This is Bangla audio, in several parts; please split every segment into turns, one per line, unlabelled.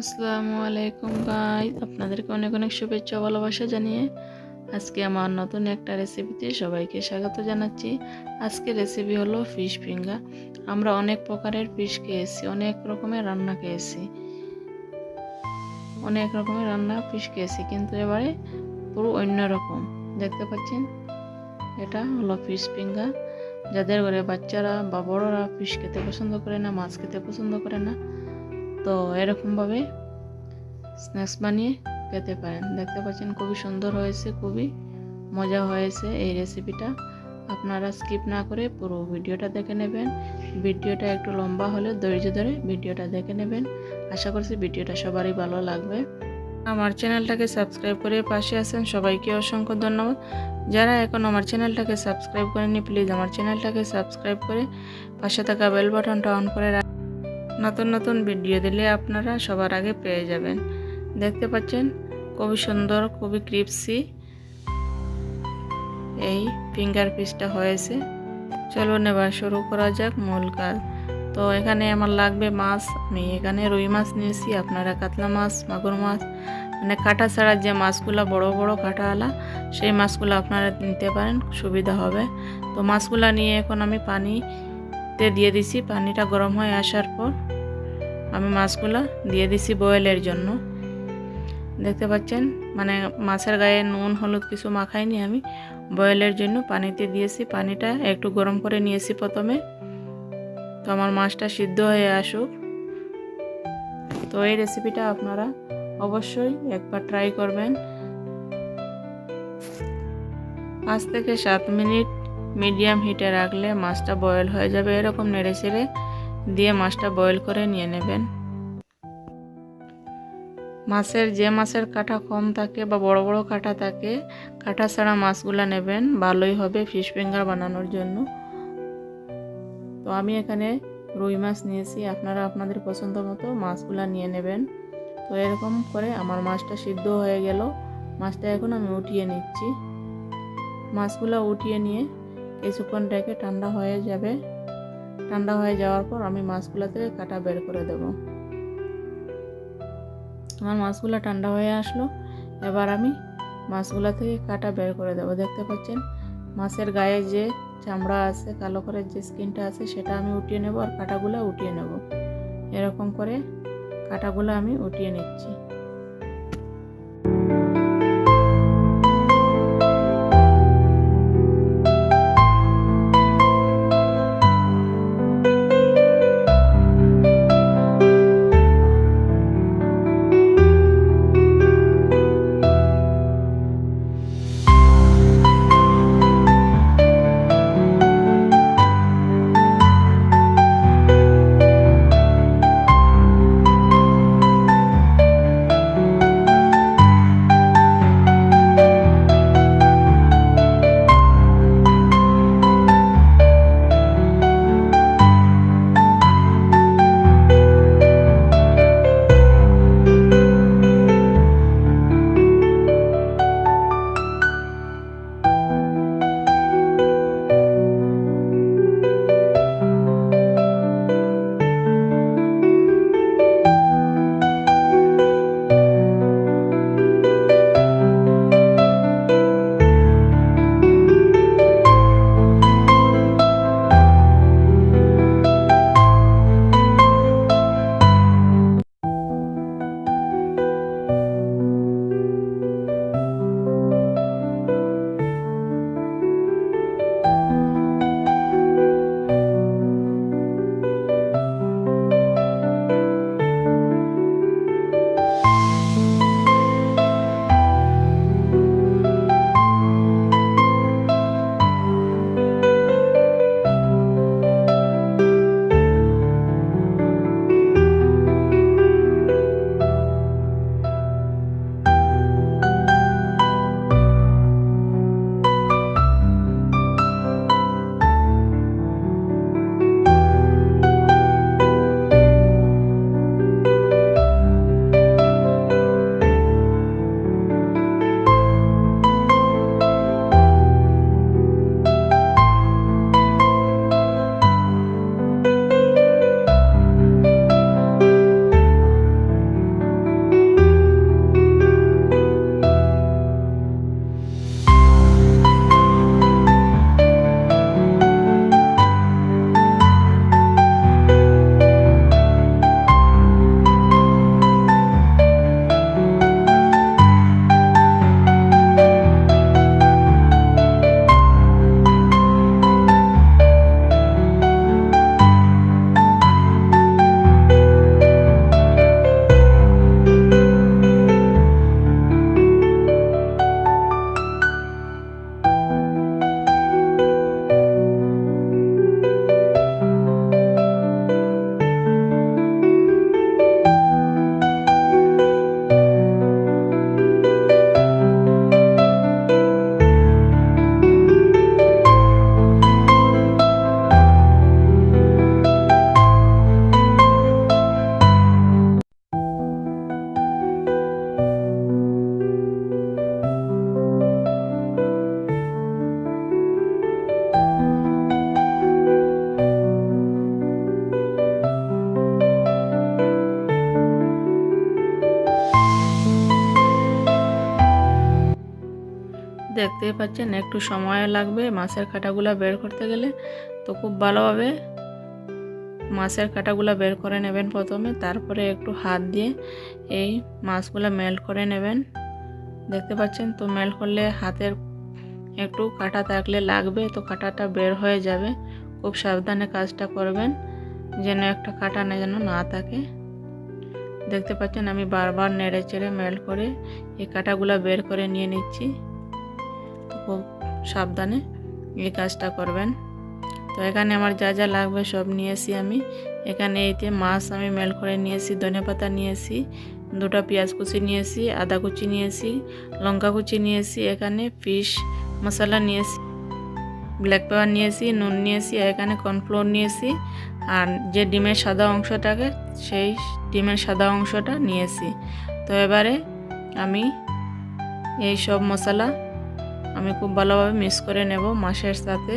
আসসালামু আলাইকুম গাই আপনাদেরকে অনেক অনেক শুভেচ্ছা ভালোবাসা জানিয়ে আজকে আমার নতুন একটা রেসিপিতে সবাইকে স্বাগত জানাচ্ছি। আজকে রেসিপি হলো ফিশ ফিঙ্গার আমরা অনেক প্রকারের ফিশ খেয়েছি, অনেক রকমের রান্না খেয়েছি। অনেক রকমের রান্না ফিশ খেয়েছি, কিন্তু এবারে পুরো অন্য রকম। দেখতে পাচ্ছেন? এটা হলো ফিশ ফিঙ্গার যাদের ঘরে বাচ্চারা বা বড়রা ফিশ খেতে পছন্দ করে না, মাছ খেতে পছন্দ করে না তো এরকমভাবে স্ন্যাক্স বানিয়ে খেতে পারেন। দেখতে পাচ্ছেন খুবই সুন্দর হয়েছে, খুবই মজা হয়েছে এই রেসিপিটা আপনারা স্কিপ না করে পুরো ভিডিওটা দেখে নেবেন। ভিডিওটা একটু লম্বা হলে ধৈর্য ধরে ভিডিওটা দেখে নেবেন। আশা করছি ভিডিওটা সবারই ভালো লাগবে। আমার চ্যানেলটাকে সাবস্ক্রাইব করে পাশে আছেন সবাইকে অসংখ্য ধন্যবাদ। যারা এখন আমার চ্যানেলটাকে সাবস্ক্রাইব করেনি প্লিজ আমার চ্যানেলটাকে সাবস্ক্রাইব করে পাশে থাকা বেল বাটনটা অন করে নতুন নতুন ভিডিও দিলে আপনারা সবার আগে পেয়ে যাবেন। দেখতে পাচ্ছেন, খুবই সুন্দর, খুবই ক্রিপসি এই ফিঙ্গার পিসটা হয়েছে। চলুন এবার শুরু করা যাক মূল কাজ। তো এখানে আমার লাগবে মাছ, আমি এখানে রুই মাছ নিয়েছি, আপনারা কাতলা মাছ, মাগুর মাছ মানে কাঁটা ছাড়া যে মাছগুলো, বড় বড় কাঁটাওয়ালা, সেই মাছগুলো আপনারা নিতে পারেন, সুবিধা হবে। তো মাছগুলো নিয়ে এখন আমি পানিতে দিয়ে দিছি, পানিটা গরম হয়ে আসার পর আমি মাছগুলো দিয়ে দিছি বয়েলের জন্য। দেখতে পাচ্ছেন মানে মাছের গায়ে নুন, হলুদ কিছু মাখাইনি আমি। বয়েলের জন্য পানিতে দিয়েছি, পানিটা একটু গরম করে নিয়েছি প্রথমে। তো আমার মাছটা সিদ্ধ হয়ে আসুক। তো এই রেসিপিটা আপনারা অবশ্যই একবার ট্রাই করবেন। পাঁচ থেকে সাত মিনিট মিডিয়াম হিটে রাখলে মাছটা বয়েল হয়ে যাবে এরকম নেড়ে ছেড়ে দিয়ে মাছটা বয়েল করে নিয়ে নেবেন। মাছের যে মাছের কাঁটা কম থাকে বা বড় বড় কাঁটা থাকে, কাঁটা ছাড়া মাছগুলো নেবেন, ভালোই হবে ফিশ ফিঙ্গার বানানোর জন্য। তো আমি এখানে রুই মাছ নিয়েছি, আপনারা আপনাদের পছন্দ মতো মাছগুলো নিয়ে নেবেন। তো এরকম করে আমার মাছটা সিদ্ধ হয়ে গেল। মাছটা এখন আমি উঠিয়ে নিচ্ছি। মাছগুলো উঠিয়ে নিয়ে কিছুক্ষণ রেখে ঠান্ডা হয়ে যাবে। ঠান্ডা হয়ে যাওয়ার পর আমি মাছগুলো থেকে কাটা বের করে দেব। আমার মাছগুলো ঠান্ডা হয়ে আসলো। এবার আমি মাছগুলো থেকে কাটা বের করে দেব। দেখতে পাচ্ছেন, মাছের গায়ে যে চামড়া আছে, কালো করে যে স্কিনটা আছে, সেটা আমি উঠিয়ে নেব আর কাটাগুলো উঠিয়ে নেব। এরকম করে কাটাগুলো আমি উঠিয়ে নিচ্ছি। দেখতেই পাচ্ছেন একটু সময় লাগবে মাছের কাঁটাগুলো বের করতে গেলে। তো খুব ভালোভাবে মাছের কাঁটাগুলো বের করে নেবেন প্রথমে, তারপরে একটু হাত দিয়ে এই মাছগুলো মেল্ট করে নেবেন। দেখতে পাচ্ছেন তো মেল্ট করলে হাতের একটু কাঁটা থাকলে লাগবে, তো কাঁটাটা বের হয়ে যাবে। খুব সাবধানে কাজটা করবেন, যেন একটা কাঁটা না যেন না থাকে। দেখতে পাচ্ছেন আমি বারবার নেড়ে চেড়ে মেল্ট করে এই কাটাগুলো বের করে নিয়ে নিচ্ছি। খুব সাবধানে এই কাজটা করবেন। তো এখানে আমার যা যা লাগবে সব নিয়েছি আমি। এখানে এইতে মাছ আমি মেল করে নিয়েছি, ধনে পাতা নিয়েছি, দুটো পেঁয়াজ কুচি নিয়েছি, আদা কুচি নিয়েছি, লঙ্কা কুচি নিয়েছি, এখানে ফিশ মশলা নিয়েছি, ব্ল্যাক পেপার নিয়েছি, নুন নিয়েছি এখানে কর্নফ্লোর নিয়েছি। আর যে ডিমের সাদা অংশটাকে, সেই ডিমের সাদা অংশটা নিয়েছি। তো এবারে আমি এই সব মশলা আমি খুব ভালোভাবে মিক্স করে নেব মাছের সাথে।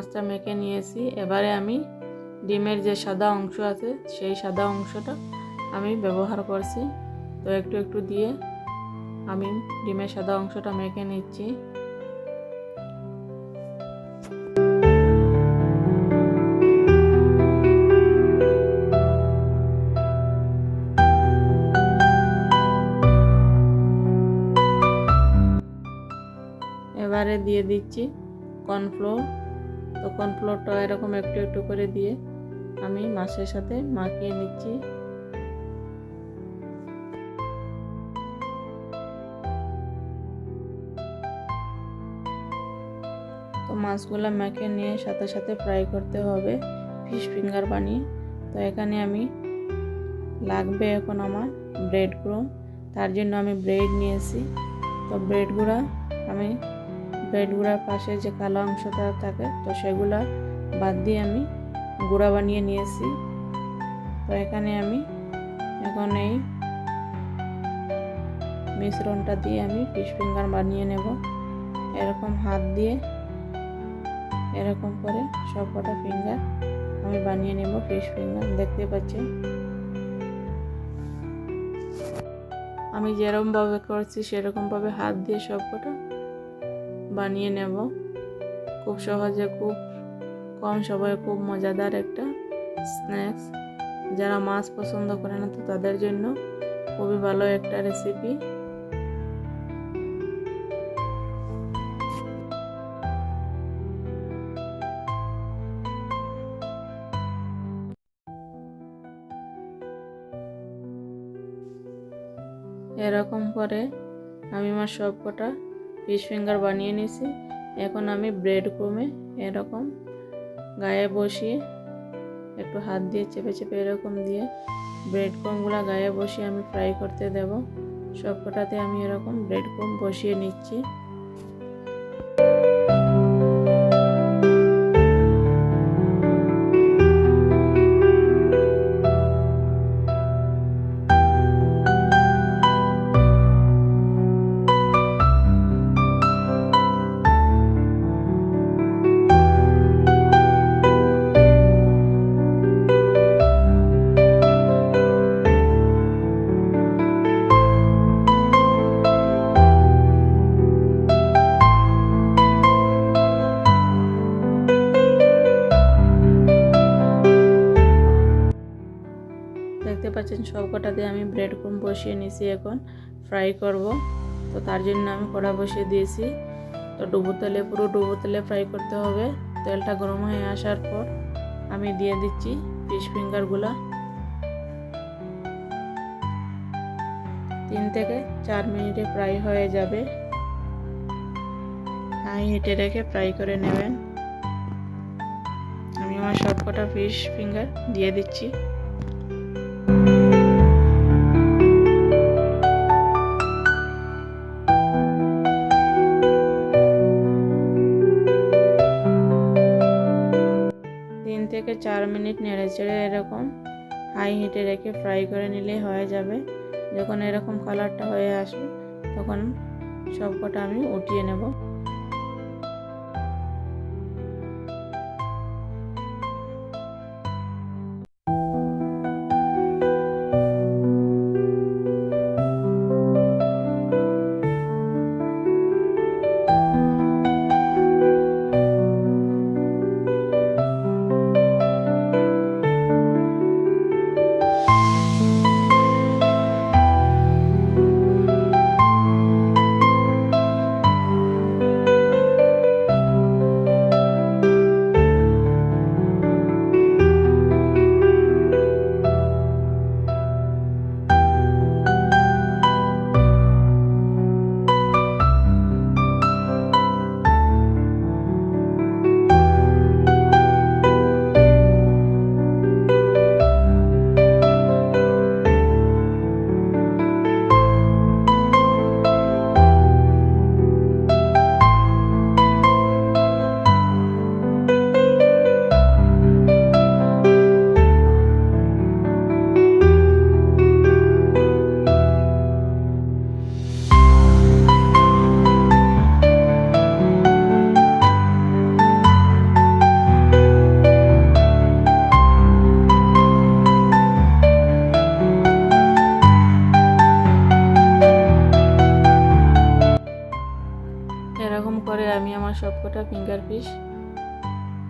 মাছটা মেখে নিয়েছি। এবারে আমি ডিমের যে সাদা অংশ আছে, সেই সাদা অংশটা আমি ব্যবহার করছি। তো একটু একটু দিয়ে আমি ডিমের সাদা অংশটা মেখে নিচ্ছি। এবারে দিয়ে দিচ্ছি কর্নফ্লোর। তো কর্নফ্লোরটা এরকম একটু একটু করে দিয়ে আমি মাছের সাথে মাখিয়ে নিচ্ছি। তো মাছগুলো মেখে নিয়ে সাথে সাথে ফ্রাই করতে হবে ফিশ ফিঙ্গার বানিয়ে। তো এখানে আমি লাগবে এখন আমার ব্রেড ক্রুম তার জন্য আমি ব্রেড নিয়েছি। তো ব্রেডগুলো আমি ব্রেড গুঁড়ার পাশে যে কালো অংশটা থাকে, তো সেগুলা বাদ দিয়ে আমি গুঁড়া বানিয়ে নিয়েছি। তো এখানে আমি এখন এই মিশ্রণটা দিয়ে আমি ফিশ ফিঙ্গার বানিয়ে নেব। এরকম হাত দিয়ে এরকম করে সব কটা ফিঙ্গার আমি বানিয়ে নেব ফিশ ফিঙ্গার, দেখতে পাচ্ছেন? আমি যেরকমভাবে করছি সেরকমভাবে হাত দিয়ে সব কটা বানিয়ে নেব। খুব সহজে খুব কম সময়ে খুব মজাদার একটা স্ন্যাক্স। যারা মাছ পছন্দ করে না তো তাদের জন্য খুবই ভালো একটা রেসিপি এরকম করে আমি আমার সব কটা ফিশ ফিঙ্গার বানিয়ে নিয়েছি। এখন আমি ব্রেড ক্রমে এরকম গায়ে বসিয়ে একটু হাত দিয়ে চেপে চেপে এরকম দিয়ে ব্রেড ক্রমগুলো গায়ে বসিয়ে আমি ফ্রাই করতে দেব। সবকটাতে আমি এরকম ব্রেড ক্রম বসিয়ে নিচ্ছি। সব কটাতে আমি ব্রেড ক্রুম বসিয়ে নিয়েছি এখন। ফ্রাই করব। তো তার জন্য আমি কড়া বসিয়ে দিয়েছি। তো ডুবো তেলে, পুরো ডুবো তেলে ফ্রাই করতে হবে। তেলটা গরম হয়ে আসার পর আমি দিয়ে দিচ্ছি ফিশ ফিঙ্গারগুলো তিন থেকে চার মিনিটে ফ্রাই হয়ে যাবে। হাই হিটে রেখে ফ্রাই করে নেবেন। আমি আমার সবকটা ফিশ ফিঙ্গার দিয়ে দিচ্ছি। থেকে চার মিনিট নেড়ে চেড়ে এরকম হাই হিটে রেখে ফ্রাই করে নিলেই হয়ে যাবে। যখন এরকম কালারটা হয়ে আসবে, তখন সবকটা আমি উঠিয়ে নেব।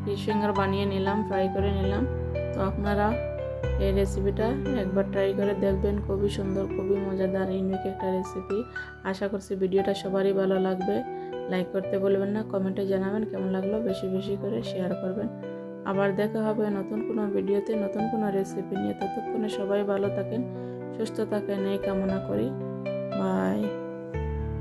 ফিশ বানিয়ে নিলাম ফ্রাই করে নিলাম। তো আপনারা এই রেসিপিটা একবার ট্রাই করে দেখবেন, খুবই সুন্দর, খুবই মজাদার ইউনিক একটা রেসিপি আশা করছি ভিডিওটা সবারই ভালো লাগবে। লাইক করতে বলবেন না কমেন্টে জানাবেন কেমন লাগল, বেশি বেশি করে শেয়ার করবেন। আবার দেখা হবে নতুন কোনো ভিডিওতে, নতুন কোনো রেসিপি নিয়ে। ততক্ষণে সবাই ভালো থাকেন, সুস্থ থাকেন, এই কামনা করি। বাই